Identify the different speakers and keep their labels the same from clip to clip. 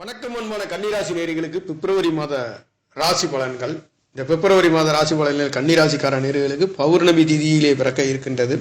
Speaker 1: வணக்கம் அன்பான கன்னிராசி நேர்களுக்கு பிப்ரவரி மாத ராசி பலன்கள். இந்த பிப்ரவரி மாத ராசி பலன்கள் கன்னிராசிக்கார நேர்களுக்கு பௌர்ணமி திதியிலே பிறக்க இருக்கின்றது.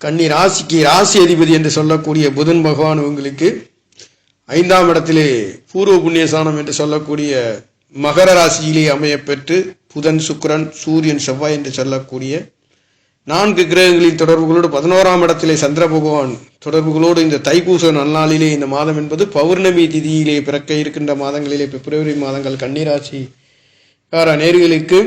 Speaker 1: கன்னி ராசிக்கு ராசி அதிபதி என்று சொல்லக்கூடிய புதன் பகவான் உங்களுக்கு ஐந்தாம் இடத்திலே பூர்வ புண்ணியசானம் என்று சொல்லக்கூடிய மகர ராசியிலே அமையப்பெற்று புதன் சுக்கரன் சூரியன் செவ்வாய் என்று சொல்லக்கூடிய நான்கு கிரகங்களின் தொடர்புகளோடு பதினோராம் இடத்திலே சந்திர பகவான் தொடர்புகளோடு இந்த தைப்பூச நன்னாளிலே இந்த மாதம் என்பது பௌர்ணமி திதியிலே பிறக்க இருக்கின்ற மாதங்களிலே பிப்ரவரி மாதங்கள் கன்னிராசி கார நேர்களுக்கு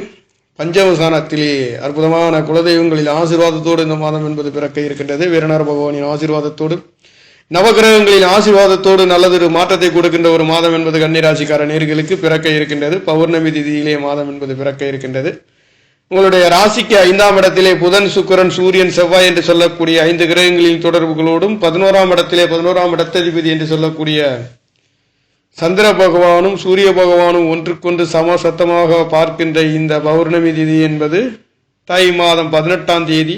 Speaker 1: பஞ்சமசானத்திலே அற்புதமான குலதெய்வங்களின் ஆசீர்வாதத்தோடு இந்த மாதம் என்பது பிறக்க இருக்கின்றது. வீரனார் பகவானின் ஆசீர்வாதத்தோடு நவகிரகங்களின் ஆசீர்வாதத்தோடு நல்லதொரு மாற்றத்தை கொடுக்கின்ற ஒரு மாதம் என்பது கன்னிராசிக்கார நேர்களுக்கு பிறக்க இருக்கின்றது. பௌர்ணமி திதியிலே மாதம் என்பது பிறக்க இருக்கின்றது. உங்களுடைய ராசிக்கு ஐந்தாம் இடத்திலே புதன் சுக்கிரன் சூரியன் செவ்வாய் என்று சொல்லக்கூடிய ஐந்து கிரகங்களின் தொடர்புகளோடும் பதினோராம் இடத்திலே பதினோராம் இடத்ததிபதி என்று சொல்லக்கூடிய சந்திர பகவானும் சூரிய பகவானும் ஒன்றுக்கொன்று சம சத்தமாக பார்க்கின்ற இந்த பௌர்ணமி திதி என்பது தை மாதம் பதினெட்டாம் தேதி.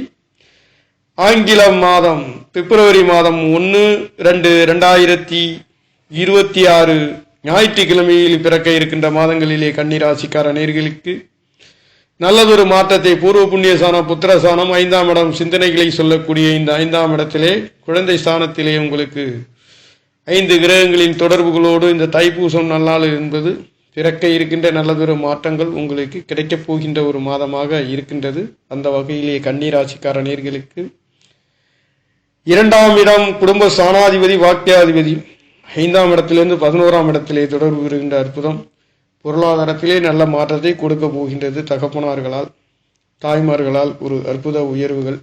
Speaker 1: ஆங்கிலம் மாதம் பிப்ரவரி மாதம் ஒன்று ரெண்டு ரெண்டாயிரத்தி இருபத்தி ஆறு ஞாயிற்றுக்கிழமையில் பிறக்க இருக்கின்ற மாதங்களிலே கன்னிராசிக்கார நேர்களுக்கு நல்லதொரு மாற்றத்தை பூர்வ புண்ணிய சாணம் புத்திர சாணம் ஐந்தாம் இடம் சிந்தனைகளை சொல்லக்கூடிய இந்த ஐந்தாம் இடத்திலே குழந்தை ஸ்தானத்திலே உங்களுக்கு ஐந்து கிரகங்களின் தொடர்புகளோடு இந்த தைப்பூசம் நல்லாள் என்பது பிறக்க இருக்கின்ற நல்லதொரு மாற்றங்கள் உங்களுக்கு கிடைக்கப் போகின்ற ஒரு மாதமாக இருக்கின்றது. அந்த வகையிலே கன்னிராசிக்கார நேர்களுக்கு இரண்டாம் இடம் குடும்ப சாணாதிபதி வாக்கியாதிபதி. ஐந்தாம் இடத்திலிருந்து பதினோராம் இடத்திலே தொடர்பு வருகின்ற அற்புதம். பொருளாதாரத்திலே நல்ல மாற்றத்தை கொடுக்க போகின்றது தகப்பனார்களால் தாய்மார்களால் ஒரு அற்புத உயர்வுகள்.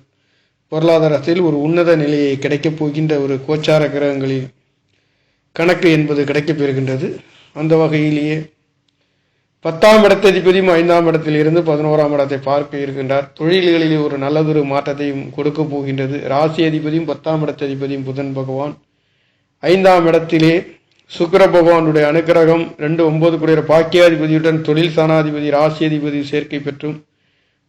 Speaker 1: பொருளாதாரத்தில் ஒரு உன்னத நிலையை கிடைக்கப் போகின்ற ஒரு கோச்சார கிரகங்களில் கணக்கு என்பது கிடைக்கப் பெறுகின்றது. அந்த வகையிலேயே பத்தாம் இடத்ததிபதியும் ஐந்தாம் இடத்திலிருந்து பதினோராம் இடத்தை பார்க்க இருக்கின்றார். தொழில்களிலே ஒரு நல்லதொரு மாற்றத்தையும் கொடுக்க போகின்றது. ராசி அதிபதியும் பத்தாம் இடத்ததிபதியும் புதன் பகவான். ஐந்தாம் இடத்திலே சுக்கர பகவானுடைய அனுக்கிரகம் ரெண்டு ஒன்பது குறையர் பாக்கியாதிபதியுடன் தொழில் சாணாதிபதி ராசி அதிபதி சேர்க்கை பெற்றும்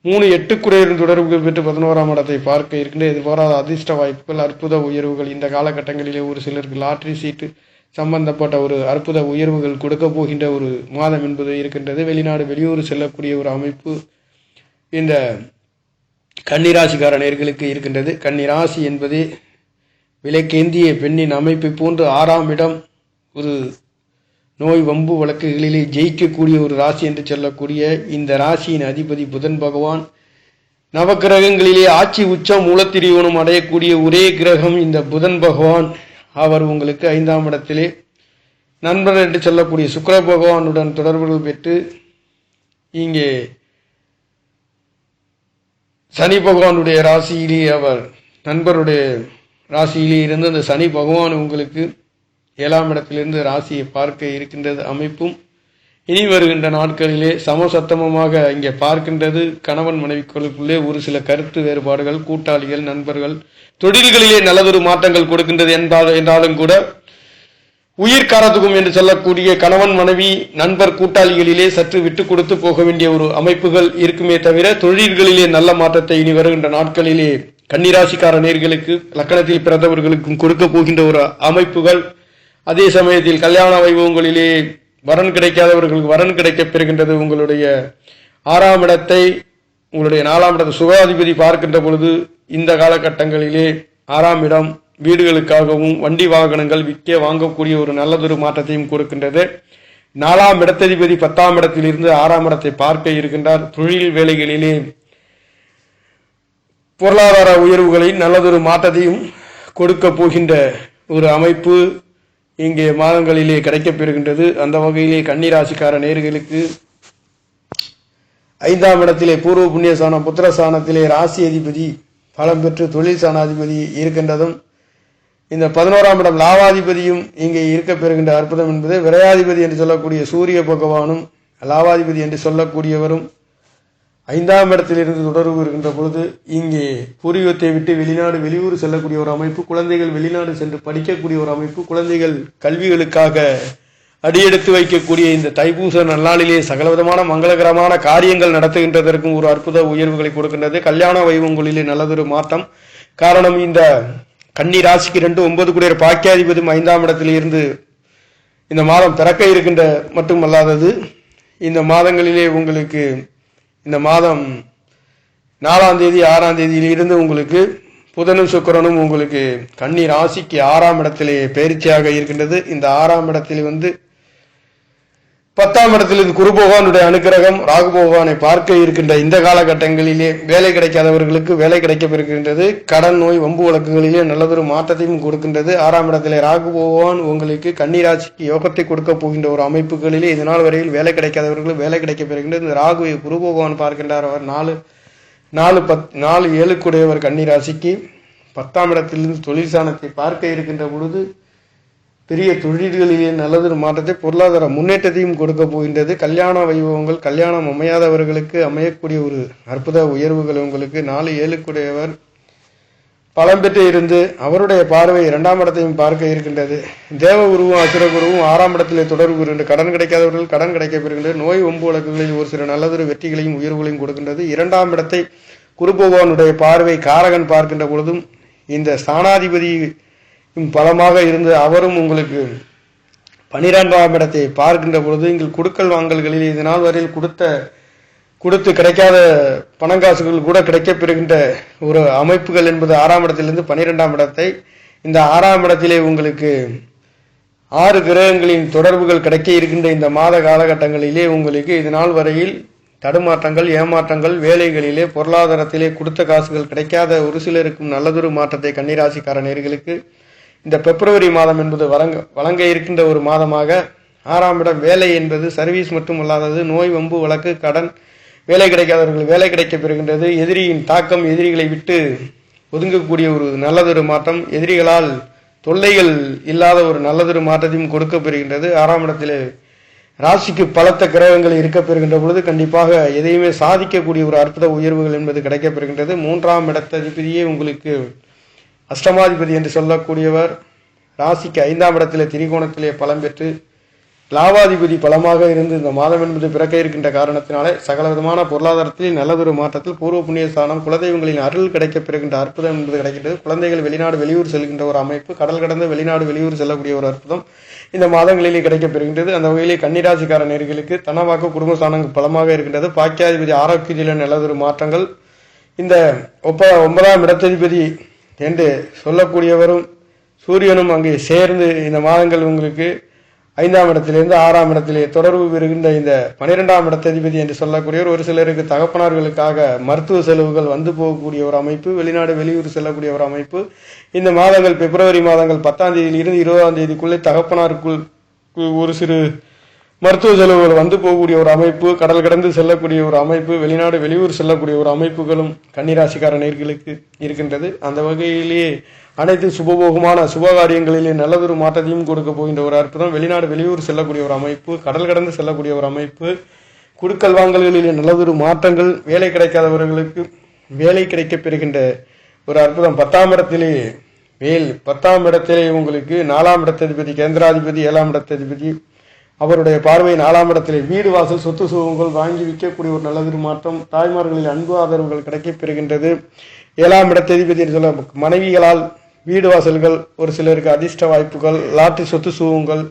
Speaker 1: மூணு எட்டு குறையரின் தொடர்புகள் பெற்று பதினோராம் இடத்தை பார்க்க இருக்கின்ற இது போராத அதிர்ஷ்ட வாய்ப்புகள் அற்புத உயர்வுகள். இந்த காலகட்டங்களிலே ஒரு சிலருக்கு லாட்ரி சீட்டு சம்பந்தப்பட்ட ஒரு அற்புத உயர்வுகள் கொடுக்க போகின்ற ஒரு மாதம் என்பது இருக்கின்றது. வெளிநாடு வெளியூர் செல்லக்கூடிய ஒரு அமைப்பு இந்த கன்னிராசிக்கார நேர்களுக்கு இருக்கின்றது. கன்னிராசி என்பது விலைக்கேந்திய பெண்ணின் அமைப்பை போன்று ஆறாம் இடம் ஒரு நோய் வம்பு வழக்குகளிலே ஜெயிக்கக்கூடிய ஒரு ராசி என்று சொல்லக்கூடிய இந்த ராசியின் அதிபதி புதன் பகவான் நவக்கிரகங்களிலே ஆட்சி உச்சம் மூலத்திரியோனும் அடையக்கூடிய ஒரே கிரகம் இந்த புதன் பகவான். அவர் உங்களுக்கு ஐந்தாம் இடத்திலே நண்பர் என்று சொல்லக்கூடிய சுக்கர பகவானுடன் தொடர்புகள் பெற்று இங்கே சனி பகவானுடைய ராசியிலே அவர் நண்பருடைய ராசியிலே இருந்து அந்த சனி பகவான் உங்களுக்கு ஏழாம் இடத்திலிருந்து ராசியை பார்க்க இருக்கின்றது அமைப்பும். இனி வருகின்ற நாட்களிலே சமசத்தமமாக இங்கே பார்க்கின்றது. கணவன் மனைவிகளுக்குள்ளே ஒரு சில கருத்து வேறுபாடுகள் கூட்டாளிகள் நண்பர்கள் தொழில்களிலே நல்லதொரு மாற்றங்கள் கொடுக்கின்றது என்றால் என்றாலும் கூட உயிர்காரத்துக்கும் என்று சொல்லக்கூடிய கணவன் மனைவி நண்பர் கூட்டாளிகளிலே சற்று விட்டு கொடுத்து போக வேண்டிய ஒரு அமைப்புகள் இருக்குமே தவிர தொழில்களிலே நல்ல மாற்றத்தை இனி வருகின்ற நாட்களிலே கன்னிராசிக்கார நேர்களுக்கு லக்கணத்தில் பிறந்தவர்களுக்கும் கொடுக்க போகின்ற ஒரு அமைப்புகள் அதே சமயத்தில் கல்யாண வைபவங்களிலே வரன் கிடைக்காதவர்களுக்கு வரன் கிடைக்கப் பெறுகின்றது உங்களுடைய ஆறாம் இடத்தை உங்களுடைய நாலாம் இடத்தை சுகாதிபதி பார்க்கின்ற பொழுது இந்த காலகட்டங்களிலே ஆறாம் இடம் வீடுகளுக்காகவும் வண்டி வாகனங்கள் விற்க வாங்கக்கூடிய ஒரு நல்லதொரு மாற்றத்தையும் கொடுக்கின்றது. நாலாம் இடத்ததிபதி பத்தாம் இடத்திலிருந்து ஆறாம் இடத்தை பார்க்க இருக்கின்றார். தொழில் வேலைகளிலே பொருளாதார உயர்வுகளை நல்லதொரு மாற்றத்தையும் கொடுக்க போகின்ற ஒரு அமைப்பு இங்கே மாதங்களிலே கிடைக்கப் பெறுகின்றது. அந்த வகையிலே கன்னிராசிக்கார நேர்களுக்கு ஐந்தாம் இடத்திலே பூர்வ புண்ணிய சாணம் புத்திர சாணத்திலே ராசி அதிபதி பலம் பெற்று தொழில் சாணாதிபதி இருக்கின்றதும் இந்த பதினோராம் இடம் லாவாதிபதியும் இங்கே இருக்க பெறுகின்ற அற்புதம் என்பது விரையாதிபதி என்று சொல்லக்கூடிய சூரிய பகவானும் லாவாதிபதி என்று சொல்லக்கூடியவரும் ஐந்தாம் இடத்திலிருந்து தொடர்பு இருக்கின்ற பொழுது இங்கே பூர்வீகத்தை விட்டு வெளிநாடு வெளியூர் செல்லக்கூடிய ஒரு அமைப்பு குழந்தைகள் வெளிநாடு சென்று படிக்கக்கூடிய ஒரு அமைப்பு குழந்தைகள் கல்விகளுக்காக அடியெடுத்து வைக்கக்கூடிய இந்த தைப்பூச நல்லாளிலே சகலவிதமான மங்களகரமான காரியங்கள் நடத்துகின்றதற்கும் ஒரு அற்புத உயர்வுகளை கொடுக்கின்றது. கல்யாண வைவங்களிலே நல்லதொரு மாற்றம். காரணம் இந்த கன்னி ராசிக்கு ரெண்டு ஒன்பது குடியர் பாக்கியாதிபதியும் ஐந்தாம் இடத்தில் இருந்து இந்த மாதம் பிறக்க இருக்கின்ற மட்டுமல்லாதது இந்த மாதங்களிலே உங்களுக்கு இந்த மாதம் நாலாம் தேதி ஆறாம் தேதியிலிருந்து உங்களுக்கு புதனும் சுக்கிரனும் உங்களுக்கு கண்ணீர் ராசிக்கு ஆறாம் இடத்திலே பயிற்சியாக இருக்கின்றது. இந்த ஆறாம் இடத்தில் வந்து பத்தாம் இடத்தில் இது குரு பகவானுடைய அனுக்கிரகம் ராகு பகவானை பார்க்க இருக்கின்ற இந்த காலகட்டங்களிலே வேலை கிடைக்காதவர்களுக்கு வேலை கிடைக்கப்பெறுகின்றது கடன் நோய் வம்பு வழக்குகளிலே நல்லதொரு மாற்றத்தையும் கொடுக்கின்றது. ஆறாம் இடத்திலே ராகு பகவான் உங்களுக்கு கன்னிராசிக்கு யோகத்தை கொடுக்க போகின்ற ஒரு அமைப்புகளிலே இதனால் வரையில் வேலை கிடைக்காதவர்களுக்கு வேலை கிடைக்கப்பெறுகின்றது இந்த ராகுவை குரு பகவான் பார்க்கின்றார். அவர் நாலு நாலு பத் நாலு ஏழுக்குடையவர் கன்னிராசிக்கு. பத்தாம் இடத்திலிருந்து தொழில் சாணத்தை பார்க்க இருக்கின்ற பொழுது பெரிய தொழில்களிலே நல்லதொரு மாற்றத்தை பொருளாதார முன்னேற்றத்தையும் கொடுக்க போகின்றது. கல்யாண வைபவங்கள் கல்யாணம் அமையாதவர்களுக்கு அமையக்கூடிய ஒரு அற்புத உயர்வுகள் உங்களுக்கு நாலு ஏழுக்குடையவர் பலம் பெற்று இருந்து அவருடைய பார்வை இரண்டாம் இடத்தையும் பார்க்க இருக்கின்றது. தேவ குருவும் அசுர குருவும் ஆறாம் இடத்திலே தொடர்பு இருக்கின்ற கடன் கிடைக்காதவர்கள் கடன் கிடைக்கப்பெறுகின்றது நோய் ஒம்பு வழக்குகளில் ஒரு சில நல்லதொரு வெற்றிகளையும் உயர்வுகளையும் கொடுக்கின்றது. இரண்டாம் இடத்தை குரு பகவானுடைய பார்வை காரகன் பார்க்கின்ற பொழுதும் இந்த ஸ்தானாதிபதி பலமாக இருந்து அவரும் உங்களுக்கு பனிரெண்டாம் இடத்தை பார்க்கின்ற பொழுது இங்கு குடுக்கல் வாங்கல்களில் இது நாள் வரையில் கொடுத்த கொடுத்து கிடைக்காத பணங்காசுகள் கூட கிடைக்கப்பெறுகின்ற ஒரு அமைப்புகள் என்பது ஆறாம் இடத்திலிருந்து பனிரெண்டாம் இடத்தை இந்த ஆறாம் இடத்திலே உங்களுக்கு ஆறு கிரகங்களின் தொடர்புகள் கிடைக்க இருக்கின்ற இந்த மாத காலகட்டங்களிலே உங்களுக்கு இது நாள் வரையில் தடுமாற்றங்கள் ஏமாற்றங்கள் வேலைகளிலே பொருளாதாரத்திலே கொடுத்த காசுகள் கிடைக்காத ஒரு சிலருக்கும் நல்லதொரு மாற்றத்தை கன்னிராசிக்கார நேர்களுக்கு இந்த பிப்ரவரி மாதம் என்பது வழங்க வழங்க இருக்கின்ற ஒரு மாதமாக ஆறாம் இடம் வேலை என்பது சர்வீஸ் மட்டும் அல்லாதது நோய் வம்பு வழக்கு கடன் வேலை கிடைக்காதவர்கள் வேலை கிடைக்கப் பெறுகின்றது. எதிரியின் தாக்கம் எதிரிகளை விட்டு ஒதுங்கக்கூடிய ஒரு நல்லதொரு மாற்றம். எதிரிகளால் தொல்லைகள் இல்லாத ஒரு நல்லதொரு மாற்றத்தையும் கொடுக்க பெறுகின்றது. ஆறாம் இடத்திலே ராசிக்கு பலத்த கிரகங்கள் இருக்க பெறுகின்ற பொழுது கண்டிப்பாக எதையுமே சாதிக்கக்கூடிய ஒரு அற்புத உயர்வுகள் என்பது கிடைக்கப்பெறுகின்றது மூன்றாம் இடத்ததிபதியே உங்களுக்கு அஷ்டமாதிபதி என்று சொல்லக்கூடியவர் ராசிக்கு ஐந்தாம் இடத்திலே திரிகோணத்திலே பலம் பெற்று லாபாதிபதி பலமாக இருந்து இந்த மாதம் என்பது பிறக்க இருக்கின்ற காரணத்தினாலே சகல விதமான பொருளாதாரத்தில் நல்லதொரு மாற்றத்தில் பூர்வ புண்ணிய ஸ்தானம் குலதெய்வங்களின் அருள் கிடைக்க பெறுகின்ற அற்புதம் என்பது கிடைக்கின்றது. குழந்தைகள் வெளிநாடு வெளியூர் செல்கின்ற ஒரு அமைப்பு கடல் கடந்து வெளிநாடு வெளியூர் செல்லக்கூடிய ஒரு அற்புதம் இந்த மாதங்களிலே கிடைக்கப் பெறுகின்றது. அந்த வகையிலே கன்னிராசிக்கார நேர்களுக்கு தனவாக்கு குடும்பஸ்தானங்கள் பலமாக இருக்கின்றது. பாக்கியாதிபதி ஆரோக்கியத்தில் நல்லதொரு மாற்றங்கள். இந்த ஒப்ப ஒன்பதாம் இடத்ததிபதி என்று சொல்லக்கூடியவரும் சூரியனும் அங்கே சேர்ந்து இந்த மாதங்கள் உங்களுக்கு ஐந்தாம் இடத்திலிருந்து ஆறாம் இடத்திலே தொடர்பு பெறுகின்ற இந்த பனிரெண்டாம் இடத்ததிபதி என்று சொல்லக்கூடியவர் ஒரு சிலருக்கு தகப்பனார்களுக்காக மருத்துவ செலவுகள் வந்து போகக்கூடிய ஒரு அமைப்பு வெளிநாடு வெளியூர் செல்லக்கூடிய ஒரு அமைப்பு. இந்த மாதங்கள் பிப்ரவரி மாதங்கள் பத்தாம் தேதியிலிருந்து இருபதாம் தேதிக்குள்ளே தகப்பனாருக்குள் ஒரு சிறு மருத்துவ செலவுகள் வந்து போகக்கூடிய ஒரு அமைப்பு கடல் கடந்து செல்லக்கூடிய ஒரு அமைப்பு வெளிநாடு வெளியூர் செல்லக்கூடிய ஒரு அமைப்புகளும் கன்னிராசிக்கார நேர்களுக்கு இருக்கின்றது. அந்த வகையிலேயே அனைத்து சுபபோகமான சுபகாரியங்களிலே நல்லதொரு மாற்றத்தையும் கொடுக்க போகின்ற ஒரு அற்புதம். வெளிநாடு வெளியூர் செல்லக்கூடிய ஒரு அமைப்பு கடல் கடந்து செல்லக்கூடிய ஒரு அமைப்பு குடுக்கல் வாங்கல்களிலே நல்லதொரு மாற்றங்கள் வேலை கிடைக்காதவர்களுக்கு வேலை கிடைக்கப் பெறுகின்ற ஒரு அற்புதம். பத்தாம் இடத்திலே வேல் பத்தாம் இடத்திலே உங்களுக்கு நாலாம் இடத்ததிபதி கேந்திராதிபதி ஏழாம் இடத்ததிபதி அவருடைய பார்வை நாலாம் இடத்திலே வீடு வாசல் சொத்து சுகங்கள் வாங்கி விற்கக்கூடிய ஒரு நல்லதொரு மாற்றம். தாய்மார்களில் அன்பு ஆதரவுகள் கிடைக்கப் பெறுகின்றது. ஏழாம் இடத்ததிபதி என்று சொல்ல மனைவிகளால் வீடு வாசல்கள் ஒரு சிலருக்கு அதிர்ஷ்ட வாய்ப்புகள் லாட்டரி சொத்து சுகங்கள்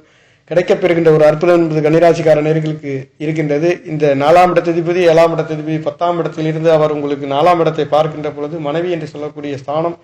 Speaker 1: கிடைக்கப்பெறுகின்ற ஒரு அற்புதம் என்பது கன்னிராசிக்கார நேர்களுக்கு இருக்கின்றது. இந்த நாலாம் இடத்ததிபதி ஏழாம் இடத்ததிபதி பத்தாம் இடத்திலிருந்து அவர் உங்களுக்கு நாலாம் இடத்தை பார்க்கின்ற பொழுது மனைவி என்று சொல்லக்கூடிய ஸ்தானம்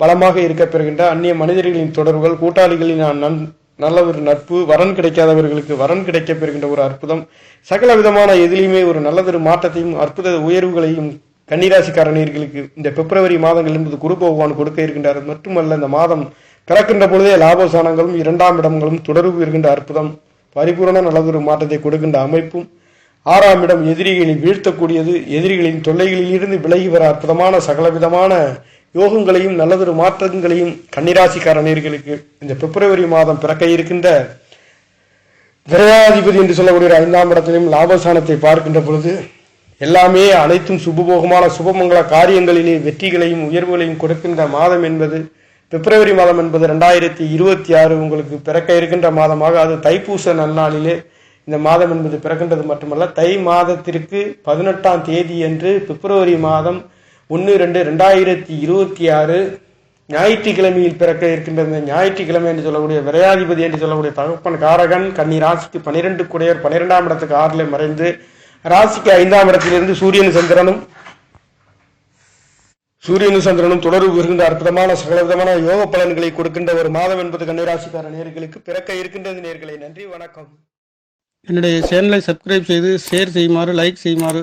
Speaker 1: பலமாக இருக்கப்பெறுகின்ற அந்நிய மனிதர்களின் தொடர்புகள் கூட்டாளிகளின் நன் நல்ல ஒரு நட்பு வரன் கிடைக்காதவர்களுக்கு வரன் கிடைக்கப் பெறுகின்ற ஒரு அற்புதம். சகல விதமான எதிலையுமே ஒரு நல்லதொரு மாற்றத்தையும் அற்புத உயர்வுகளையும் கன்னிராசிக்காரணியர்களுக்கு இந்த பிப்ரவரி மாதங்கள் என்பது குரு பகவான் கொடுக்க இருக்கின்றார். மட்டுமல்ல இந்த மாதம் பிறக்கின்ற பொழுதே லாபசானங்களும் இரண்டாம் இடங்களும் தொடர்பு இருக்கின்ற அற்புதம். பரிபூரண நல்லதொரு மாற்றத்தை கொடுக்கின்ற அமைப்பும் ஆறாம் இடம் எதிரிகளை வீழ்த்தக்கூடியது. எதிரிகளின் தொல்லைகளில் இருந்து விலகி வர அற்புதமான சகலவிதமான யோகங்களையும் நல்லதொரு மாற்றங்களையும் கன்னிராசிக்காரணியர்களுக்கு இந்த பிப்ரவரி மாதம் பிறக்க இருக்கின்ற கிரகாதிபதி என்று சொல்லக்கூடிய ஒரு ஐந்தாம் இடத்திலும் லாபஸ்தானத்தை பார்க்கின்ற பொழுது எல்லாமே அனைத்தும் சுபபோகமான சுபமங்கல காரியங்களிலே வெற்றிகளையும் உயர்வுகளையும் கொடுக்கின்ற மாதம் என்பது பிப்ரவரி மாதம் என்பது ரெண்டாயிரத்தி இருபத்தி ஆறு உங்களுக்கு பிறக்க இருக்கின்ற மாதமாக. அது தைப்பூச நன்னாளிலே இந்த மாதம் என்பது பிறக்கின்றது மட்டுமல்ல தை மாதத்திற்கு பதினெட்டாம் தேதி என்று பிப்ரவரி மாதம் ஒன்று ரெண்டு ரெண்டாயிரத்தி இருபத்தி ஆறு ஞாயிற்றுக்கிழமையில் பிறக்க இருக்கின்ற இந்த ஞாயிற்றுக்கிழமை என்று சொல்லக்கூடிய விரையாதிபதி என்று சொல்லக்கூடிய தகப்பன் காரகன் கன்னி ராசிக்கு பன்னிரெண்டு குடையர் பன்னிரெண்டாம் இடத்துக்கு ஆறுல மறைந்து ராசிக்கு ஐந்தாம் இடத்திலிருந்து சூரியன் சந்திரனும் சூரியனும் சந்திரனும் தொடர்பு இருக்கின்ற அற்புதமான சகலவிதமான யோக பலன்களை கொடுக்கின்ற ஒரு மாதம் என்பது கன்னிராசிக்கார நேர்களுக்கு பிறக்க இருக்கின்றது நேர்களை. நன்றி வணக்கம்.
Speaker 2: என்னுடைய சேனலை சப்ஸ்கிரைப் செய்து ஷேர் செய்யுமாறு லைக் செய்யுமாறு